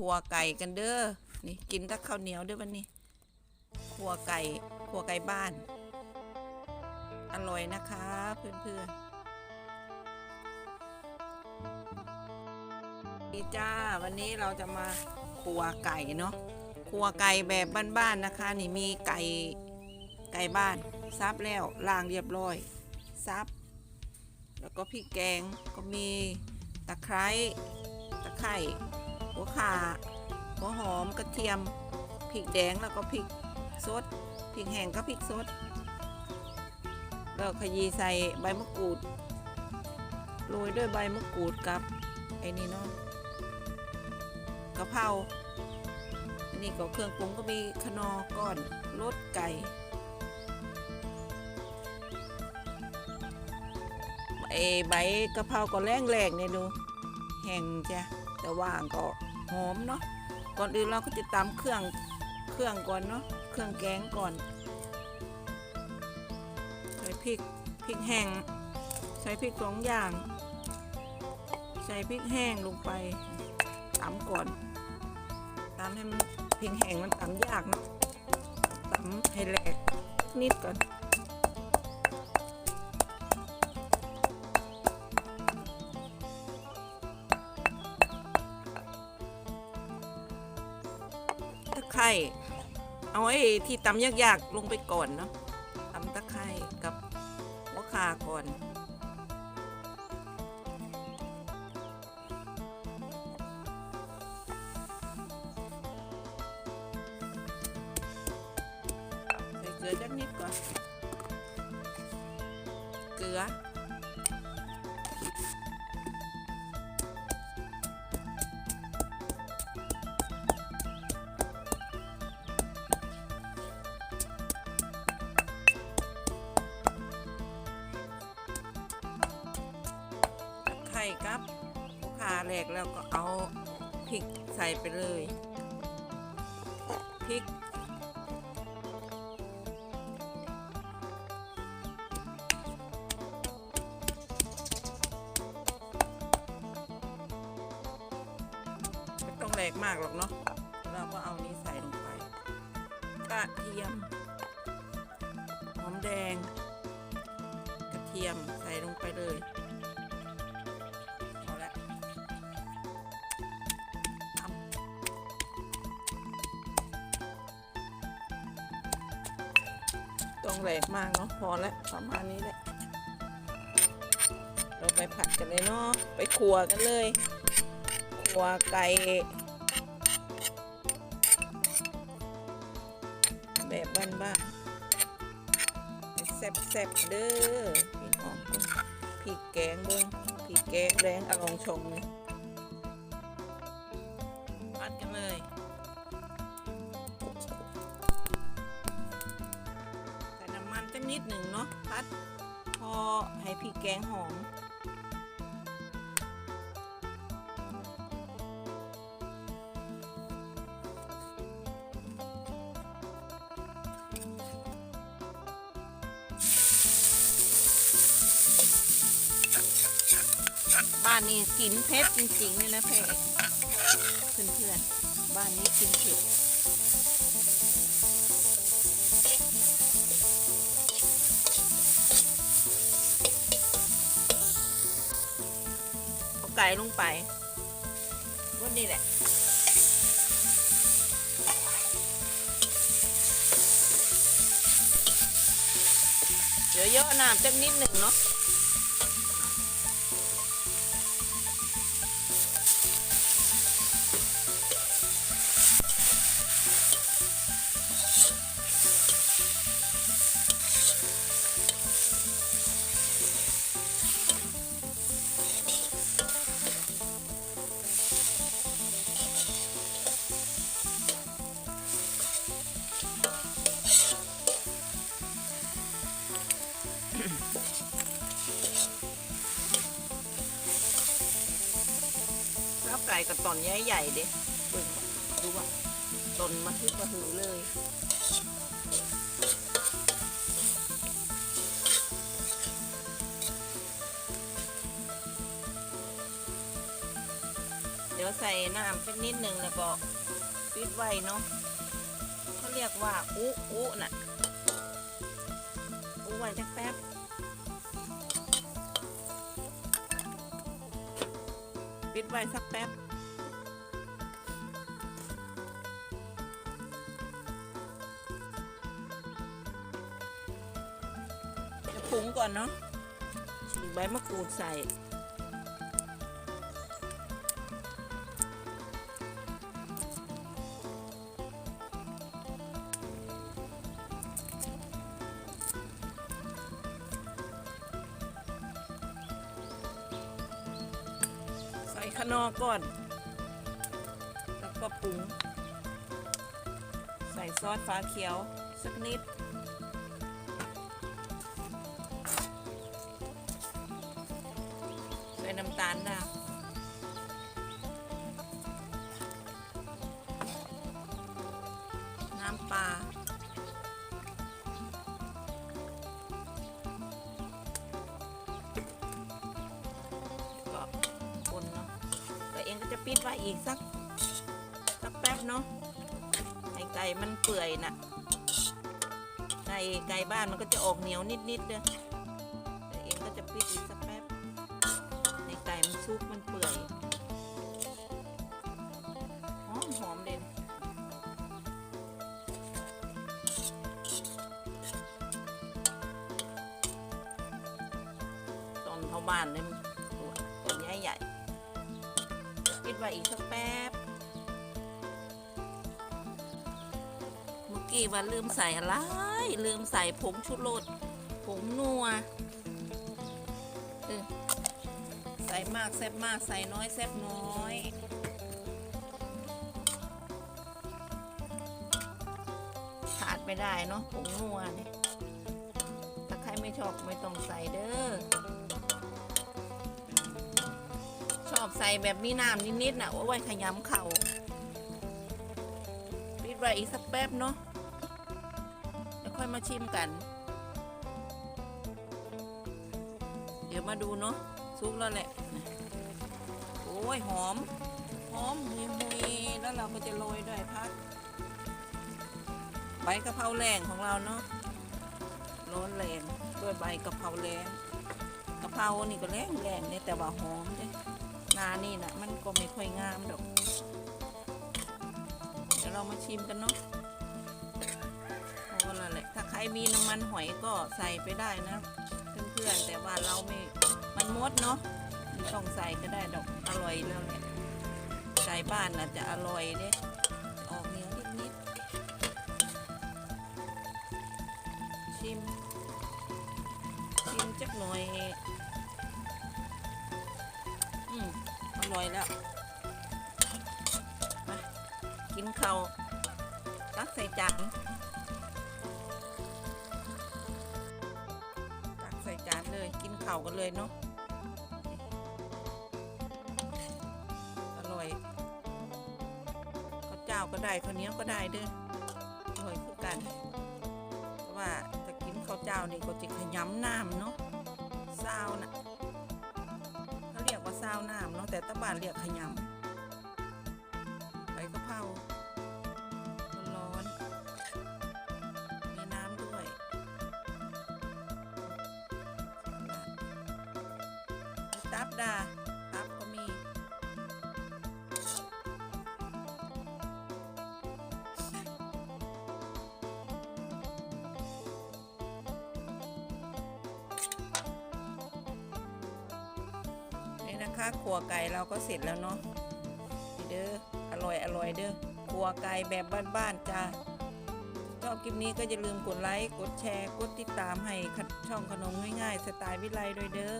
ขัวไก่กันเด้อ นี่กินแตักข้าวเหนียวเด้อวันนี้ขัวไก่ขัวไก่บ้าน อร่อยนะคะเพื่อนๆดีจ้าวันนี้เราจะมาขัวไก่เนาะขัวไก่แบบบ้านๆนะคะ นี่มีไก่ไก่บ้านซับแล้วล้างเรียบร้อยซับ แล้วก็พริกแกงก็มีตะไคร้ตะไคร้ หัวข่าหัวหอมกระเทียมพริกแดงแล้วก็พริกสดพริกแห้งก็พริกสดแล้วขยีใส่ใบมะกรูดโรยด้วยใบมะกรูดกับไอ้นี่เนาะกะเพราอันนี้ก็เครื่องปรุงก็มีขนอก้อนรสไก่ไอใบกะเพราก็แรงแรงเนี่ยดู แห้งจ้ะแต่ว่างก็ หอมเนาะก่อนอื่นเราก็จะตำเครื่องเครื่องก่อนเนาะเครื่องแกงก่อนใส่พริกพริกแห้งใส่พริกสองอย่าง ใส่พริกแห้งลงไปตำก่อนตำให้มันพริกแห้งมันตำยากเนาะตำให้แหลกนิดก่อน ไคร่เอาไอ้ที่ตำยากๆลงไปก่อนเนาะตำตะไคร่กับหัวขาก่อนใส่เกลือจักนิดก่อน เกลือ แหลกแล้วก็เอาพริกใส่ไปเลยพริกไม่ต้องแหลกมากหรอกเนาะเราก็เอานี้ใส่ลงไปกระเทียมหอมแดง กระเทียมใส่ลงไปเลย ต้องแหลกมากเนาะพอแล้วประมาณนี้แหละเราไปผัดกันเลยเนาะไปขัวกันเลยขัวไก่แบบบ้านๆแซ่บๆเด้อพี่น้องพริกแกงเบิ้งพริกแกงแดงอลองชมเลย พัด พอให้พริกแกงหอม บ้านนี้กินเผ็ดจริงๆเลยนะเพ่เพื่อนๆ บ้านนี้กินเผ็ด ไก่ลงไปบนนี้แหละเดี๋ยวเยอะน้ำจักนิดหนึ่งเนาะ ก่กับตอนใหญ่ๆเด้เบิ่งดูว่าตนมาทึกมาหือเลยเดี๋ยวใส่น้ำสักนิดหนึ่งแล้วก็ปิดไว้เนาะเขาเรียกว่าอุอุน่ะอุไว้จักแป๊บปิดไว้สักแป๊บุงก่อนเนาะฉีกใบมะกรูดใส่ใส่ขนอก่อน แล้วก็ปรุง ใส่ซอสฟ้าเขียวสักนิด ปิดไว้อีกสักสักแป๊บเนาะไก่ไก่มันเปื่อยน่ะไก่ไก่บ้านมันก็จะออกเหนียวนิดๆเด้อแต่เองก็จะปิดอีกสักแป๊บในไก่มันซุกมันเปื่อยหอมหอมเด่นตอนเข้าบ้านเลย ปิดไว้อีกสักแป๊บ เมื่อกี้ว่าลืมใส่อะไร ลืมใส่ผงชูรสผงนัวใส่มากแซ่บมากใส่น้อยแซ่บน้อยขาดไม่ได้เนาะผงนัวเนี่ยถ้าใครไม่ชอบไม่ต้องใส่เด้อ ส่แบบมีน้ำนิดๆนะเอาไว้ขยำเข่าปิดไว้อีกสักแป๊บเนาะเดี๋ยวค่อยมาชิมกัน เดี๋ยวมาดูเนาะซุกแล้วแหละโอ้ยหอม หอมหุยหุยแล้วเราก็จะโรยด้วยพักใบกะเพราแรงของเราเนาะโรยแรงด้วยใบกะเพราแรงกะเพรานี่ก็แรงแรงเนี่ยแต่ว่าหอมเนี่ยานี่นะมันก็ไม่ค่อยงามดอก เดี๋ยวเรามาชิมกันเนาะโอ้ละแหละถ้าใครมีน้ำมันหอยก็ใส่ไปได้นะ เพื่อนๆแต่ว่าเราไม่มันมดเนาะไม่ต้องใส่ก็ได้ดอกอร่อยแล้วแหละไก่บ้านนะจะอร่อยเด้ออกเหนียวนิดๆชิมชิมจักหน่อย ร่อยแล้วมากินเข้าตักใส่จานตักใส่จานเลยกินเข้ากันเลยเนาะอร่อยข้าวเจ้าก็ได้ข้าวเหนียวก็ได้เด้ออร่อยคือกันเพราะว่าถ้ากินข้าวเจ้านี่ก็จะขยำน้ำเนาะเขาเรียกว่าซาวน้ำเนาะแต่ตะบ้านเรียกขยำ ค่าขัวไก่เราก็เสร็จแล้วเนาะเด้ออร่อยอร่อยเด้อขัวไก่แบบบ้านๆจ้าชอบคลิปนี้ก็อย่าลืมกดไลค์ กดแชร์ กดติดตามให้ช่องขนมง่ายๆ สไตล์วิไลด้วยเด้อ